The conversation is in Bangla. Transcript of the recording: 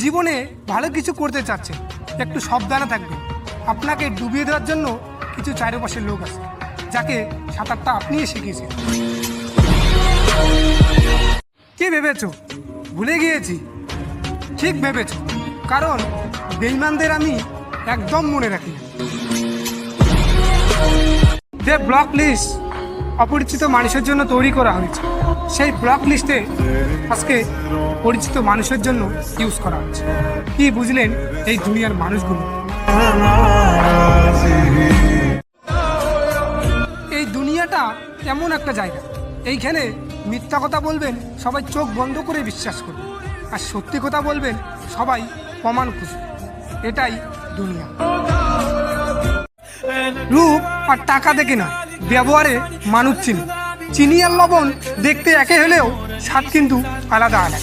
জীবনে ভালো কিছু করতে চাচ্ছেন একটু সাবধানে থাকবেন আপনাকে ডুবিয়ে দেওয়ার জন্য কিছু চারিপাশের লোক আছে, যাকে সাঁতারটা আপনিই শিখিয়েছেন। কি ভেবেছো? ভুলে গিয়েছি। ঠিক ভেবেছো। কারণ বেইমানদের আমি একদম মনে রাখি। যে ব্লক লিস্ট অপরিচিত মানুষের জন্য তৈরি করা হয়েছে। সেই ব্লক লিস্টে আজকে পরিচিত মানুষের জন্য ইউজ করা হচ্ছে। কি বুঝলেন এই দুনিয়ার মানুষগুলো? এই দুনিয়াটা এমন একটা জায়গা। এইখানে মিথ্যা কথা বলবেন, সবাই চোখ বন্ধ করে বিশ্বাস করবে আর সত্যি কথা বলবেন, সবাই প্রমাণ খুঁজবে। এটাই দুনিয়া। রূপ আর টাকা দেখে না ব্যবহারে মানুষ চিনি। চিনি আর লবণ দেখতে একে হলেও স্বাদ কিন্তু আলাদা আলাদা।